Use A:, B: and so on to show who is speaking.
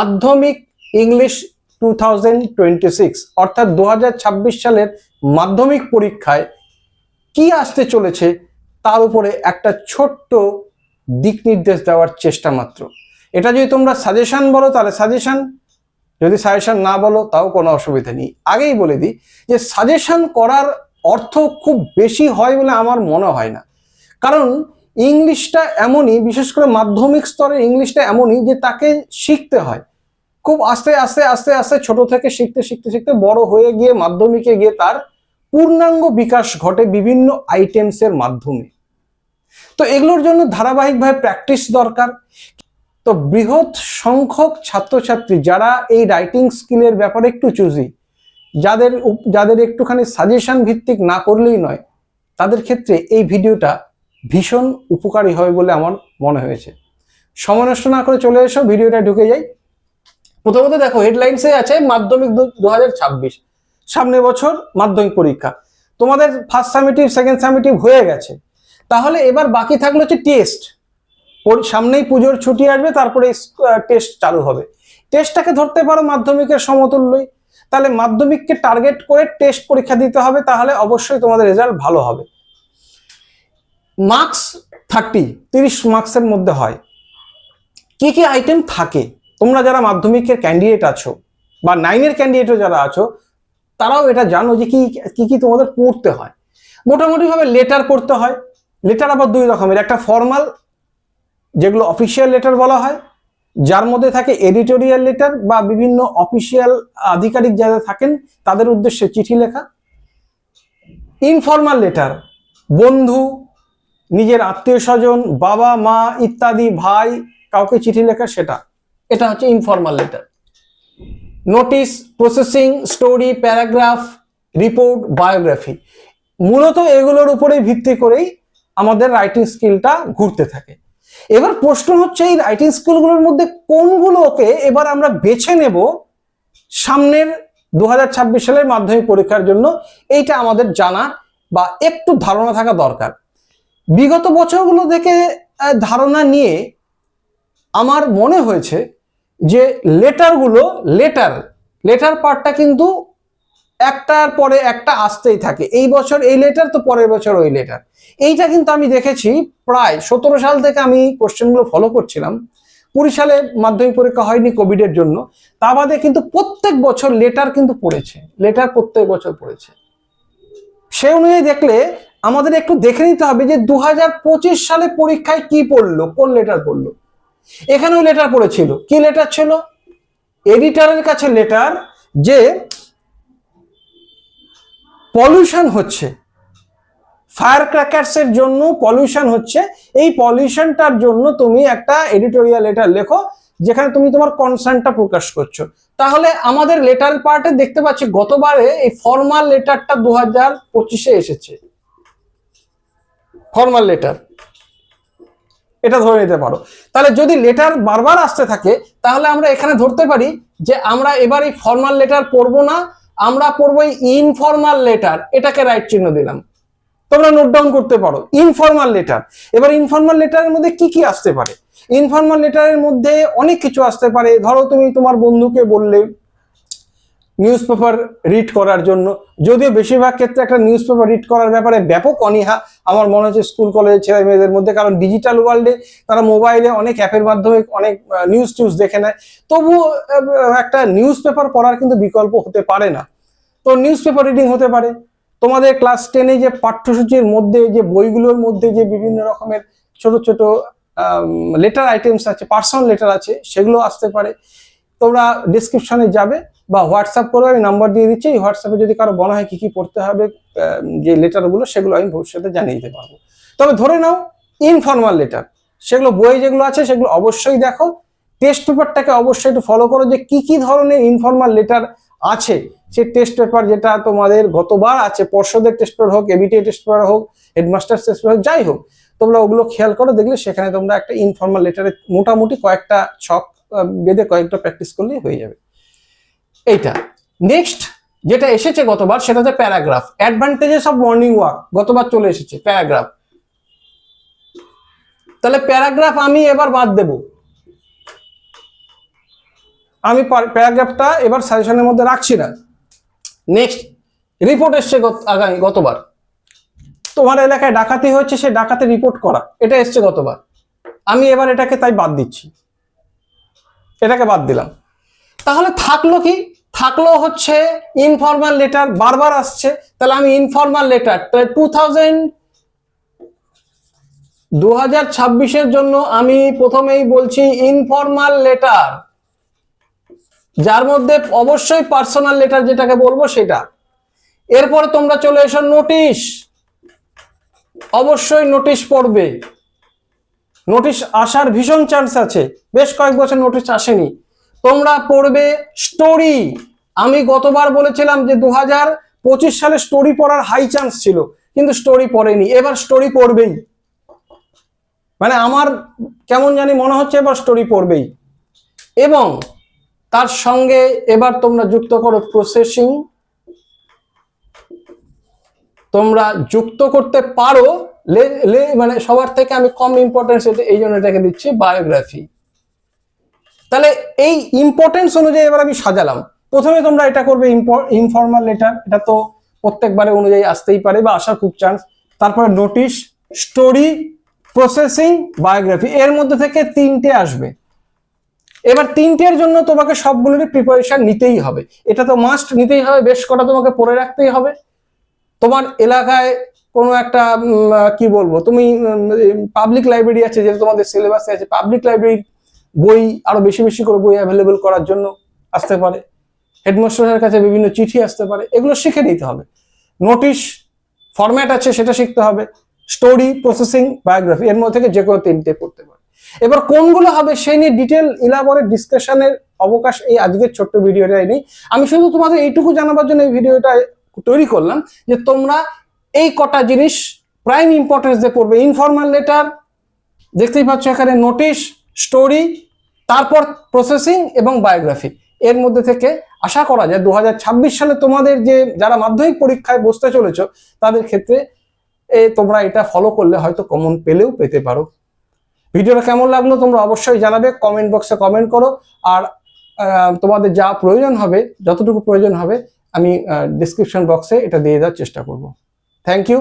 A: মাধ্যমিক English to অর্থাৎ দু হাজার ছাব্বিশ সালের মাধ্যমিক পরীক্ষায় কি আসতে চলেছে, তার উপরে একটা ছোট্ট দিক নির্দেশ দেওয়ার চেষ্টা মাত্র। এটা যদি তোমরা সাজেশন বলো, তাহলে সাজেশন যদি সাজেশন না বলো, তাও কোনো অসুবিধা নেই। আগেই বলে দিই যে সাজেশন করার অর্থ খুব বেশি হয় বলে আমার মনে হয় না। কারণ ইংলিশটা এমনই, বিশেষ করে মাধ্যমিক স্তরের ইংলিশটা এমনই যে তাকে শিখতে হয়। খুব আস্তে আস্তে আস্তে আস্তে ছোট থেকে শিখতে শিখতে শিখতে বড় হয়ে গিয়ে মাধ্যমিকে গিয়ে তার পূর্ণাঙ্গ বিকাশ ঘটে বিভিন্ন আইটেমসের মাধ্যমে। তো এগুলোর জন্য ধারাবাহিকভাবে প্র্যাকটিস দরকার। তো বৃহৎ সংখ্যক ছাত্রছাত্রী যারা এই রাইটিং স্কিলের ব্যাপারে একটু চুজি যাদের যাদের একটুখানি সাজেশন ভিত্তিক না করলেই নয়, তাদের ক্ষেত্রে এই ভিডিওটা ভীষণ উপকারী হবে বলে আমার মনে হয়েছে। সময় নষ্ট না করে চলে এসো ভিডিওটা ঢুকে যাই। প্রথমত দেখো হেডলাইন্সে আছে মাধ্যমিক দু হাজার ছাব্বিশ। সামনে বছর মাধ্যমিক পরীক্ষা। তোমাদের ফার্স্ট সামিটিভ সেকেন্ড সামিটিভ হয়ে গেছে। তাহলে এবার বাকি থাকল হচ্ছে টেস্ট সামনেই পুজোর ছুটি আসবে, তারপরে টেস্ট চালু হবে। টেস্টটাকে ধরতে পারো মাধ্যমিকের সমতুল্যই। তাহলে মাধ্যমিককে টার্গেট করে টেস্ট পরীক্ষা দিতে হবে, তাহলে অবশ্যই তোমাদের রেজাল্ট ভালো হবে। মার্কস থার্টি তিরিশ মার্কসের মধ্যে হয়। কি কি আইটেম থাকে? তোমরা যারা মাধ্যমিকের ক্যান্ডিডেট আছো বা নাইনের ক্যান্ডিডেটও যারা আছো, তারাও এটা জানো যে কি কি কি তোমাদের পড়তে হয়। মোটামুটিভাবে লেটার পড়তে হয়। লেটার আবার দুই রকমের। একটা ফর্মাল যেগুলো অফিসিয়াল লেটার বলা হয়, যার মধ্যে থাকে এডিটোরিয়াল লেটার বা বিভিন্ন অফিসিয়াল আধিকারিক যারা থাকেন, তাদের উদ্দেশ্যে চিঠি লেখা। ইনফর্মাল লেটার বন্ধু, নিজের আত্মীয় স্বজন, বাবা, মা, ইত্যাদি, ভাই, কাউকে চিঠি লেখা, সেটা। এটা হচ্ছে informal letter notice processing story paragraph report biography মূলত এগুলোর উপরেই ভিত্তি করেই আমাদের রাইটিং স্কিলটা ঘুরতে থাকে। এবার প্রশ্ন হচ্ছে, এই রাইটিং স্কিলগুলোর মধ্যে কোনগুলোকে এবার আমরা বেছে নেব সামনের দু হাজার ছাব্বিশ সালের মাধ্যমিক পরীক্ষার জন্য? এইটা আমাদের জানা বা একটু ধারণা থাকা দরকার। বিগত বছরগুলো থেকে ধারণা নিয়ে আমার মনে হয়েছে যে লেটারগুলো লেটার লেটার পার্টটা কিন্তু একটার পরে একটা আসতেই থাকে। এই বছর এই লেটার তো পরের বছর ওই লেটার এইটা কিন্তু আমি দেখেছি প্রায় সতেরো সাল থেকে আমি কোশ্চেনগুলো ফলো করছিলাম। কুড়ি সালে মাধ্যমিক পরীক্ষা হয়নি কোভিডের জন্য। তা বাদে কিন্তু প্রত্যেক বছর লেটার কিন্তু পড়েছে। লেটার প্রত্যেক বছর পড়েছে। সে অনুযায়ী দেখলে আমাদের একটু দেখে নিতে হবে যে দু হাজার পঁচিশ সালে পরীক্ষায় কি পড়ল, কোন লেটার পড়ল। এখানেও লেটার পড়েছিল। কি লেটার ছিল? এডিটারের কাছে লেটার যে পলিউশন হচ্ছে। ফায়ার ক্র্যাকার্সের জন্য পলিউশন হচ্ছে। এই পলিউশনটার জন্য তুমি একটা এডিটোরিয়াল লেটার লেখো, যেখানে তুমি তোমার কনসার্নটা প্রকাশ করছ। তাহলে আমাদের লেটার পার্টে দেখতে পাচ্ছি গতবারে এই ফর্মাল লেটারটা দু হাজার পঁচিশে এসেছে। ফর্মাল লেটার এটা ধরে নিতে পারো। তাহলে যদি লেটার বারবার আসতে থাকে, তাহলে আমরা এখানে ধরতে পারি যে আমরা এবার এই ফর্মাল লেটার পড়ব না, আমরা পড়ব এই ইনফর্মাল লেটার এটাকে রাইট চিহ্ন দিলাম। তোমরা নোট ডাউন করতে পারো ইনফর্মাল লেটার এবার ইনফর্মাল লেটারের মধ্যে কি কি আসতে পারে? ইনফর্মাল লেটারের মধ্যে অনেক কিছু আসতে পারে। ধরো তুমি তোমার বন্ধুকে বললে নিউজ পেপার রিড করার জন্য। যদিও বেশিরভাগ ক্ষেত্রে একটা নিউজ পেপার রিড করার ব্যাপারে ব্যাপক অনীহা আমার মনে হচ্ছে স্কুল কলেজের ছেলে মেয়েদের মধ্যে, কারণ ডিজিটাল ওয়ার্ল্ডে তারা মোবাইলে অনেক অ্যাপের মাধ্যমে অনেক নিউজ টিউজ দেখে নেয়। তবু একটা নিউজ পেপার পড়ার কিন্তু বিকল্প হতে পারে না। তো নিউজ পেপার রিডিং হতে পারে। তোমাদের ক্লাস টেনে যে পাঠ্যসূচির মধ্যে, যে বইগুলোর মধ্যে যে বিভিন্ন রকমের ছোট ছোট লেটার আইটেমস আছে পার্সোনাল লেটার আছে, সেগুলো আসতে পারে। তোমরা ডিসক্রিপশনে যাবে। বা হোয়াটসঅ্যাপ করে আমি নাম্বার দিয়ে দিচ্ছি, এই হোয়াটসঅ্যাপে যদি কারও মনে হয় কি কি পড়তে হবে যে লেটারগুলো সেগুলো আমি ভবিষ্যতে জানিয়ে দিতে পারব। তবে ধরে নাও ইনফর্মাল লেটার সেগুলো বই যেগুলো আছে, সেগুলো অবশ্যই দেখো। টেস্ট পেপারটাকে অবশ্যই একটু ফলো করো যে কি কি ধরনের ইনফর্মাল লেটার আছে। সেই টেস্ট পেপার যেটা তোমাদের গতবার আছে, পর্ষদের টেস্ট পেপার হোক এবিটিএ টেস্ট পেপার হোক হেডমাস্টার টেস্ট পেপার যাই হোক, তোমরা ওগুলো খেয়াল করো, দেখলে সেখানে তোমরা একটা ইনফর্মাল লেটারে মোটামুটি কয়েকটা ছক বেঁধে কয়েকটা প্র্যাকটিস করলেই হয়ে যাবে। এইটা। নেক্সট যেটা এসেছে গতবার, সেটা হচ্ছে paragraph. Advantages of morning walk গতবার চলে এসেছে, প্যারাগ্রাফ। তাহলে প্যারাগ্রাফ আমি এবার বাদ দেব। আমি প্যারাগ্রাফটা এবার সাজেশনের মধ্যে রাখছি না। নেক্সট রিপোর্ট এসছে আগামী গতবার। তোমার এলাকায় ডাকাতি হয়েছে সে ডাকাতি রিপোর্ট করা। এটা এসছে গতবার। আমি এবার এটাকে তাই বাদ দিচ্ছি। এটাকে বাদ দিলাম। তাহলে থাকল কি? থাকল হচ্ছে ইনফর্মাল লেটার বারবার আসছে। তাহলে আমি ইনফর্মাল লেটার টু থাউজেন্ড দু হাজার ছাব্বিশের জন্য আমি প্রথমেই বলছি ইনফর্মাল লেটার যার মধ্যে অবশ্যই পার্সোনাল লেটার যেটাকে বলব সেটা। এরপরে তোমরা চলে এসো নোটিশ অবশ্যই নোটিশ পড়বে। নোটিশ আসার ভীষণ চান্স আছে। বেশ কয়েক বছর নোটিশ আসেনি। তোমরা পড়বে স্টোরি আমি গতবার বলেছিলাম যে দু পঁচিশ সালে স্টোরি পড়ার হাই চান্স ছিল, কিন্তু স্টোরি পড়েনি। এবার স্টোরি পড়বেই। মানে আমার কেমন জানি মনে হচ্ছে এবার স্টোরি পড়বেই। এবং তার সঙ্গে এবার তোমরা যুক্ত করো প্রসেসিং তোমরা যুক্ত করতে পারো। মানে সবার থেকে আমি কম ইম্পর্টেন্স এই জন্য এটাকে দিচ্ছি বায়োগ্রাফি তাহলে এই ইম্পর্টেন্স অনুযায়ী এবার আমি সাজালাম। প্রথমে তোমরা এটা করবে ইনফর্মাল লেটার এটা তো প্রত্যেকবারে অনুযায়ী আসতেই পারে বা আসার খুব চান্স তারপরে নোটিশ স্টোরি প্রসেসিং বায়োগ্রাফি এর মধ্যে থেকে তিনটে আসবে। এবার তিনটের জন্য তোমাকে সবগুলোরই প্রিপারেশন নিতেই হবে। এটা তো মাস্ট নিতেই হবে, বেশ কটা তোমাকে পড়ে রাখতেই হবে। তোমার এলাকায় কোনো একটা কি বলব, তুমি পাবলিক লাইব্রেরি আছে, যেটা তোমাদের সিলেবাসে আছে পাবলিক লাইব্রেরির বই, আরও বেশি বেশি করে বই অ্যাভেলেবল করার জন্য আসতে পারে। হেডমাস্টারের কাছে বিভিন্ন চিঠি আসতে পারে, এগুলো শিখে নিতে হবে। নোটিশ ফরম্যাট আছে, সেটা শিখতে হবে। স্টোরি প্রসেসিং বায়োগ্রাফি এর মধ্যে থেকে যে কোনো তিনটে পড়তে পারে। এবার কোনগুলো হবে, সেই নিয়ে ডিটেল ইলাবরেট ডিসকাশনের অবকাশ এই আজকের ছোট্ট ভিডিওটাই নেই আমি শুধু তোমাদের এইটুকু জানাবার জন্য এই ভিডিওটা তৈরি করলাম যে তোমরা এই কটা জিনিস প্রাইম ইম্পর্টেন্স দিয়ে পড়বে। ইনফর্মাল লেটার দেখতেই পাচ্ছ এখানে নোটিশ স্টোরি, তারপর প্রসেসিং এবং বায়োগ্রাফি। এর মধ্যে থেকে আশা করা যায় দু হাজার ছাব্বিশ সালে তোমাদের যে, যারা মাধ্যমিক পরীক্ষায় বসতে চলেছো, তাদের ক্ষেত্রে এ তোমরা এটা ফলো করলে হয়তো কমন পেলেও পেতে পারো। ভিডিওটা কেমন লাগল তোমরা অবশ্যই জানাবে কমেন্ট বক্সে কমেন্ট করো। আর তোমাদের যা প্রয়োজন হবে, যতটুকু প্রয়োজন হবে, আমি ডিসক্রিপশন বক্সে এটা দিয়ে দেওয়ার চেষ্টা করব। Thank you